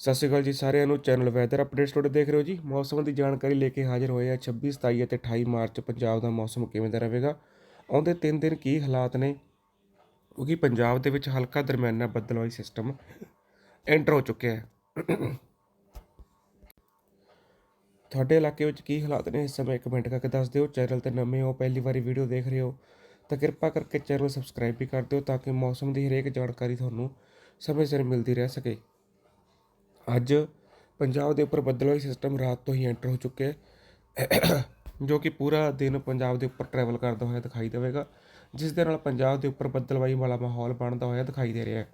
ਸਤਿ ਸ਼੍ਰੀ ਅਕਾਲ ਜੀ ਸਾਰਿਆਂ ਨੂੰ। ਚੈਨਲ ਵੈਦਰ ਅਪਡੇਟਸ ਤੁਹਾਡੇ ਦੇਖ ਰਹੇ ਹੋ ਜੀ। ਮੌਸਮ ਦੀ ਜਾਣਕਾਰੀ ਲੈ ਕੇ ਹਾਜ਼ਰ ਹੋਏ ਆ 26 27 ਅਤੇ 28 ਮਾਰਚ ਪੰਜਾਬ ਦਾ ਮੌਸਮ ਕਿਵੇਂ ਦਾ ਰਹੇਗਾ? ਆਉਂਦੇ 3 ਦਿਨ ਕੀ ਹਾਲਾਤ ਨੇ? ਕਿਉਂਕਿ ਪੰਜਾਬ ਦੇ ਵਿੱਚ ਹਲਕਾ ਦਰਮਿਆਨਾ ਬੱਦਲਵਾਈ ਸਿਸਟਮ ਐਂਟਰ ਹੋ ਚੁੱਕਿਆ ਹੈ। ਤੁਹਾਡੇ ਇਲਾਕੇ ਵਿੱਚ ਕੀ ਹਾਲਾਤ ਨੇ? ਇਸ ਸਮੇਂ ਕਮੈਂਟ ਕਰਕੇ ਦੱਸ ਦਿਓ। ਚੈਨਲ ਤੇ ਨਵੇਂ ਹੋ, ਪਹਿਲੀ ਵਾਰੀ ਵੀਡੀਓ ਦੇਖ ਰਹੇ ਹੋ, ਤਾਂ ਕਿਰਪਾ ਕਰਕੇ ਚੈਨਲ ਸਬਸਕ੍ਰਾਈਬ ਵੀ ਕਰ ਦਿਓ ਤਾਂ ਕਿ ਮੌਸਮ ਦੀ ਹਰੇਕ ਜਾਣਕਾਰੀ ਤੁਹਾਨੂੰ ਸਮੇਂ ਸਿਰ ਮਿਲਦੀ ਰਹਿ ਸਕੇ। ਅੱਜ ਪੰਜਾਬ ਦੇ ਉੱਪਰ ਬੱਦਲਵਾਈ ਸਿਸਟਮ ਰਾਤ ਤੋਂ ਹੀ ਐਂਟਰ ਹੋ ਚੁੱਕਿਆ ਹੈ। ਜੋ ਕਿ ਪੂਰਾ ਦਿਨ ਪੰਜਾਬ ਦੇ ਉੱਪਰ ਟਰੈਵਲ ਕਰਦਾ ਹੋਇਆ ਦਿਖਾਈ ਦੇਵੇਗਾ, ਜਿਸ ਦੇ ਨਾਲ ਪੰਜਾਬ ਦੇ ਉੱਪਰ ਬੱਦਲਵਾਈ ਵਾਲਾ ਮਾਹੌਲ ਬਣਦਾ ਹੋਇਆ ਦਿਖਾਈ ਦੇ ਰਿਹਾ ਹੈ।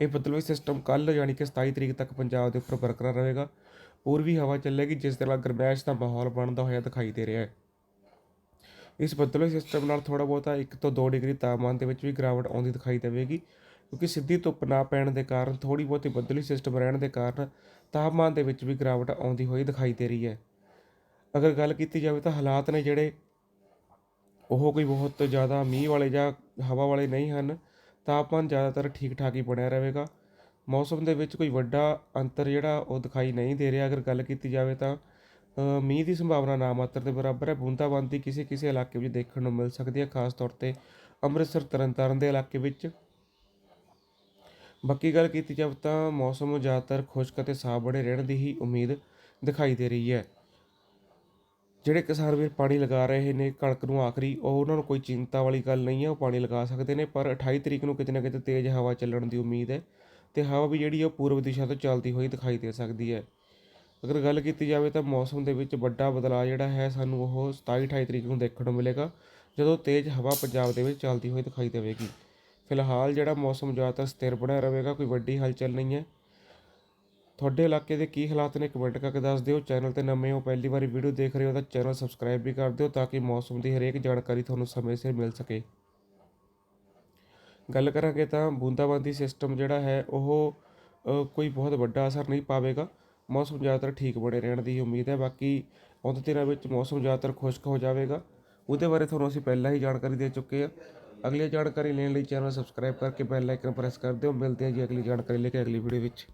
ਇਹ ਬੱਦਲਵਾਈ ਸਿਸਟਮ ਕੱਲ ਯਾਨੀ ਕਿ 27 ਤਰੀਕ ਤੱਕ ਪੰਜਾਬ ਦੇ ਉੱਪਰ ਬਰਕਰਾਰ ਰਹੇਗਾ। ਪੂਰਬੀ ਹਵਾ ਚੱਲੇਗੀ, ਜਿਸ ਦੇ ਨਾਲ ਗਰਮੈਸ਼ ਦਾ ਮਾਹੌਲ ਬਣਦਾ ਹੋਇਆ ਦਿਖਾਈ ਦੇ ਰਿਹਾ ਹੈ। ਇਸ ਬੱਦਲਵਾਈ ਸਿਸਟਮ ਨਾਲ ਥੋੜਾ ਬਹੁਤਾ 1 ਤੋਂ 2 ਡਿਗਰੀ ਤਾਪਮਾਨ ਦੇ ਵਿੱਚ ਵੀ ਗਿਰਾਵਟ ਆਉਂਦੀ ਦਿਖਾਈ ਦੇਵੇਗੀ। ਕਿਉਂਕਿ ਸਿੱਧੀ ਧੁੱਪ ਨਾ ਪੈਣ ਦੇ ਕਾਰਨ ਥੋੜੀ ਬਹੁਤੀ ਬੱਦਲੀ ਸਿਸਟਮ ਰਹਿਣ ਦੇ ਕਾਰਨ ਤਾਪਮਾਨ ਦੇ ਵਿੱਚ ਵੀ ਗਿਰਾਵਟ ਆਉਂਦੀ ਹੋਈ ਦਿਖਾਈ ਦੇ ਰਹੀ ਹੈ। ਅਗਰ ਗੱਲ ਕੀਤੀ ਜਾਵੇ ਤਾਂ ਹਾਲਾਤ ਨੇ ਜਿਹੜੇ ਉਹ ਕੋਈ ਬਹੁਤ ਜ਼ਿਆਦਾ ਮੀਂਹ ਵਾਲੇ ਜਾਂ ਹਵਾ ਵਾਲੇ ਨਹੀਂ ਹਨ, ਤਾਪਮਾਨ ਜ਼ਿਆਦਾਤਰ ਠੀਕ ਠਾਕ ਹੀ ਬਣਿਆ ਰਹੇਗਾ। ਮੌਸਮ ਦੇ ਵਿੱਚ ਕੋਈ ਵੱਡਾ ਅੰਤਰ ਜਿਹੜਾ ਉਹ ਦਿਖਾਈ ਨਹੀਂ ਦੇ ਰਿਹਾ। ਅਗਰ ਗੱਲ ਕੀਤੀ ਜਾਵੇ ਤਾਂ ਮੀਂਹ ਦੀ ਸੰਭਾਵਨਾ ਨਾ ਮਾਤਰ ਦੇ ਬਰਾਬਰ ਹੈ। ਬੂੰਦਾਬਾਂਦੀ ਕਿਸੇ ਕਿਸੇ ਇਲਾਕੇ ਵਿੱਚ ਦੇਖਣ ਨੂੰ ਮਿਲ ਸਕਦੀ ਹੈ, ਖਾਸ ਤੌਰ ਤੇ ਅੰਮ੍ਰਿਤਸਰ ਤਰਨਤਾਰਨ ਦੇ ਇਲਾਕੇ ਵਿੱਚ। ਬਾਕੀ ਗੱਲ ਕੀਤੀ ਜਾਵੇ ਤਾਂ ਮੌਸਮ ਜ਼ਿਆਦਾਤਰ ਖੁਸ਼ਕ ਅਤੇ ਸਾਫ਼ ਬਣੇ ਰਹਿਣ ਦੀ ਹੀ ਉਮੀਦ ਦਿਖਾਈ ਦੇ ਰਹੀ ਹੈ। ਜਿਹੜੇ ਕਿਸਾਨ ਵੀਰ ਪਾਣੀ ਲਗਾ ਰਹੇ ਨੇ, ਕਣਕ ਨੂੰ ਆਖਰੀ, ਉਹ ਉਹਨਾਂ ਨੂੰ ਕੋਈ ਚਿੰਤਾ ਵਾਲੀ ਗੱਲ ਨਹੀਂ ਹੈ, ਉਹ ਪਾਣੀ ਲਗਾ ਸਕਦੇ ਨੇ, ਪਰ 28 ਤਰੀਕ ਨੂੰ ਕਿਤੇ ਨਾ ਕਿਤੇ ਤੇਜ਼ ਹਵਾ ਚੱਲਣ ਦੀ ਉਮੀਦ ਹੈ ਤੇ ਹਵਾ ਵੀ ਜਿਹੜੀ ਉਹ ਪੂਰਬ ਦਿਸ਼ਾ ਤੋਂ ਚੱਲਦੀ ਹੋਈ ਦਿਖਾਈ ਦੇ ਸਕਦੀ ਹੈ। ਅਗਰ ਗੱਲ ਕੀਤੀ ਜਾਵੇ ਤਾਂ ਮੌਸਮ ਦੇ ਵਿੱਚ ਵੱਡਾ ਬਦਲਾਅ ਜਿਹੜਾ ਹੈ, ਸਾਨੂੰ ਉਹ 27 28 ਤਰੀਕ ਨੂੰ ਦੇਖਣ ਨੂੰ ਮਿਲੇਗਾ, ਜਦੋਂ ਤੇਜ਼ ਹਵਾ ਪੰਜਾਬ ਦੇ ਵਿੱਚ ਚੱਲਦੀ ਹੋਈ ਦਿਖਾਈ ਦੇਵੇਗੀ। ਫਿਲਹਾਲ ਜਿਹੜਾ ਮੌਸਮ ਜ਼ਿਆਦਾਤਰ ਸਥਿਰ ਬਣਿਆ ਰਹੇਗਾ, ਕੋਈ ਵੱਡੀ ਹਲਚਲ ਨਹੀਂ ਹੈ। ਤੁਹਾਡੇ ਇਲਾਕੇ ਦੇ ਕੀ ਹਾਲਾਤ ਨੇ, ਕਮੈਂਟ ਕਰਕੇ ਦੱਸ ਦਿਓ। ਚੈਨਲ ਤੇ ਨਵੇਂ ਹੋ, ਪਹਿਲੀ ਵਾਰੀ ਵੀਡੀਓ ਦੇਖ ਰਹੇ ਹੋ ਤਾਂ ਚੈਨਲ ਸਬਸਕ੍ਰਾਈਬ ਵੀ ਕਰ ਦਿਓ ਤਾਂ ਕਿ ਮੌਸਮ ਦੀ ਹਰੇਕ ਜਾਣਕਾਰੀ ਤੁਹਾਨੂੰ ਸਮੇਂ ਸਿਰ ਮਿਲ ਸਕੇ। ਗੱਲ ਕਰਾਂਗੇ ਤਾਂ ਬੂੰਦਾਬਾਂਦੀ ਸਿਸਟਮ ਜਿਹੜਾ ਹੈ, ਉਹ ਕੋਈ ਬਹੁਤ ਵੱਡਾ ਅਸਰ ਨਹੀਂ ਪਾਵੇਗਾ। ਮੌਸਮ ਜ਼ਿਆਦਾਤਰ ਠੀਕ ਬਣੇ ਰਹਿਣ ਦੀ ਉਮੀਦ ਹੈ, ਬਾਕੀ ਆਉਂਦੇ ਦਿਨਾਂ ਵਿੱਚ ਮੌਸਮ ਜ਼ਿਆਦਾਤਰ ਖੁਸ਼ਕ ਹੋ ਜਾਵੇਗਾ। ਉਹਦੇ ਬਾਰੇ ਤੁਹਾਨੂੰ ਅਸੀਂ ਪਹਿਲਾਂ ਹੀ ਜਾਣਕਾਰੀ ਦੇ ਚੁੱਕੇ ਹਾਂ। ਅਗਲੀ ਜਾਣਕਾਰੀ ਲੈਣ ਲਈ ਚੈਨਲ ਸਬਸਕ੍ਰਾਈਬ ਕਰਕੇ ਬੈਲ ਆਈਕਨ ਪ੍ਰੈਸ ਕਰ ਦਿਓ। ਮਿਲਦੇ ਹਾਂ ਜੀ ਅਗਲੀ ਜਾਣਕਾਰੀ ਲੈ ਕੇ ਅਗਲੀ ਵੀਡੀਓ ਵਿੱਚ।